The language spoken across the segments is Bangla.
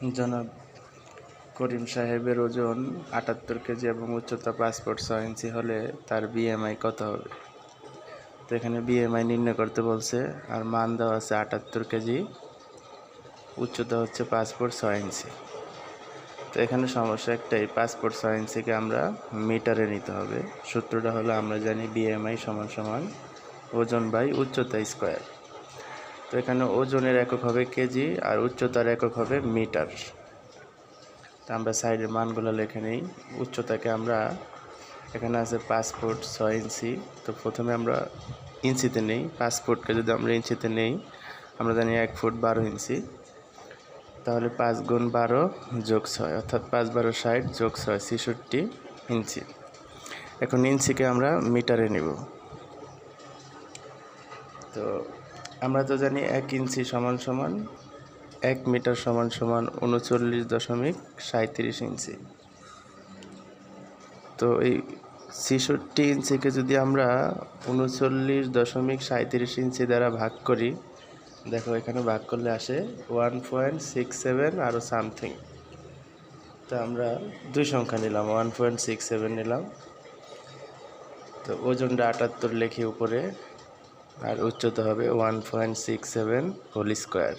জনাব করিম সাহেবের ওজন আটাত্তর কেজি এবং উচ্চতা পাসপোর্ট ছয় ইঞ্চি হলে তার বিএমআই কত হবে? তো এখানে বিএমআই নির্ণয় করতে বলছে, আর মান দেওয়া আছে আটাত্তর কেজি, উচ্চতা হচ্ছে পাসপোর্ট ছয় ইঞ্চি। তো এখানে সমস্যা একটাই পাসপোর্ট ছয় ইঞ্চিকে আমরা মিটারে নিতে হবে। সূত্রটা হলো আমরা জানি বিএমআই সমান সমান ওজন বাই উচ্চতা স্কোয়ার। তো এখানে ওজনের একক হবে কেজি আর উচ্চতার একক হবে মিটার। তো আমরা সাইডের মানগুলো লিখে নিই। উচ্চতাকে আমরা এখানে আছে পাসপোর্ট ছয় ইঞ্চি। তো প্রথমে আমরা ইঞ্চিতে নেই। পাসপোর্টকে যদি আমরা ইঞ্চিতে নেই, আমরা জানি এক ফুট বারো ইঞ্চি। তাহলে পাঁচ গুণ বারো যোগ ছয়, অর্থাৎ পাঁচ বারো ষাট যোগ ছয়, ছেষট্টি ইঞ্চি। এখন ইঞ্চিকে আমরা মিটারে নেব। তো আমরা তো জানি এক ইঞ্চি সমান সমান, এক মিটার সমান সমান উনচল্লিশ দশমিক সাঁত্রিশ ইঞ্চি। তো এই ছেষট্টি ইঞ্চিকে যদি আমরা উনচল্লিশ দশমিক সাঁত্রিশ ইঞ্চি দ্বারা ভাগ করি, দেখো এখানে ভাগ করলে আসে ওয়ান পয়েন্ট সিক্স সেভেন আরও সামথিং। তো আমরা দুই সংখ্যা নিলাম, ওয়ান পয়েন্ট সিক্স সেভেন নিলাম। তো ওজনটা আটাত্তর লেখি উপরে আর উচ্চতা হবে one point six seven whole square.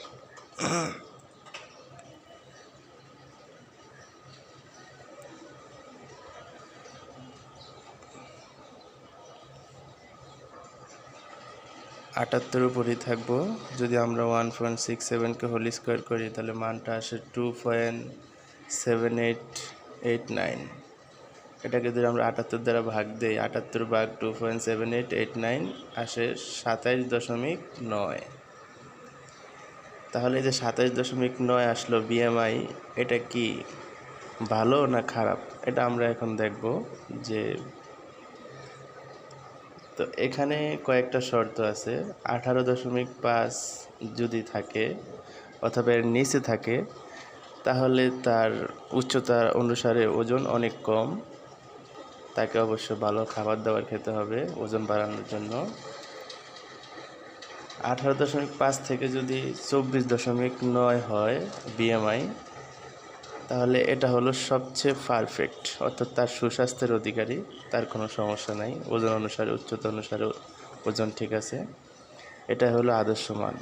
আটাত্তর উপরেই থাকব। যদি আমরা ওয়ান পয়েন্ট সিক্স সেভেনকে হোল স্কোয়ার করি, তাহলে মানটা আসে two point seven eight eight nine. এটাকে যদি আমরা আটাত্তর দ্বারা ভাগ দিই, আটাত্তর ভাগ two point seven eight eight nine আসে সাতাইশ দশমিক নয়। তাহলে যে সাতাইশ দশমিক নয় আসলো বিএমআই এটা কি ভালো না খারাপ? এটা আমরা এখন দেখব যে তো এখানে কয়েকটা শর্ত আছে। আঠারো দশমিক পাঁচ যদি থাকে অথবা এর নিচে থাকে, তাহলে তার উচ্চতা অনুসারে ওজন অনেক কম। তাকে অবশ্য ভালো খাবার দাবার খেতে হবে, ওজন বাড়ানোর জন্য। আঠারো দশমিক পাঁচ থেকে যদি চব্বিশ দশমিক নয় হয় বিএমআই তাহলে এটা হলো সবচেয়ে পারফেক্ট অর্থাৎ তার সুস্বাস্থ্যের অধিকারী, তার কোনো সমস্যা নাই। ওজন অনুসারে, উচ্চতা অনুসারে ওজন ঠিক আছে। এটা হলো আদর্শ মান।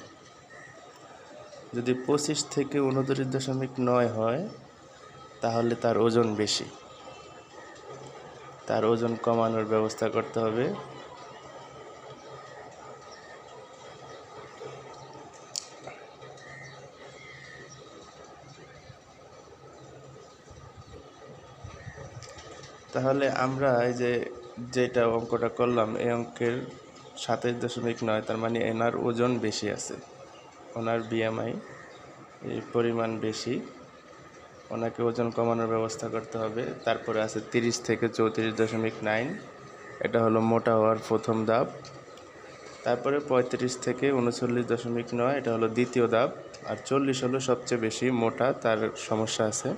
যদি পঁচিশ থেকে উনত্রিশ দশমিক নয় হয়, তাহলে তার ওজন বেশি। তার ওজন কমানোর ব্যবস্থা করতে হবে। তাহলে আমরা এই যে যেটা অঙ্কটা করলাম, এই অঙ্কের সাতাইশ দশমিক নয়, তার মানে এনার ওজন বেশি আছে। ওনার বিএমআই পরিমাণ বেশি। ওনাকে ওজন কমানোর ব্যবস্থা করতে হবে। তারপরে আছে তিরিশ থেকে চৌত্রিশ দশমিক নাইন এটা হলো মোটা হওয়ার প্রথম ধাপ। তারপরে পঁয়ত্রিশ থেকে উনচল্লিশ দশমিক নয়, এটা হলো দ্বিতীয় ধাপ। আর চল্লিশ হলো সবচেয়ে বেশি মোটা, তার সমস্যা আছে।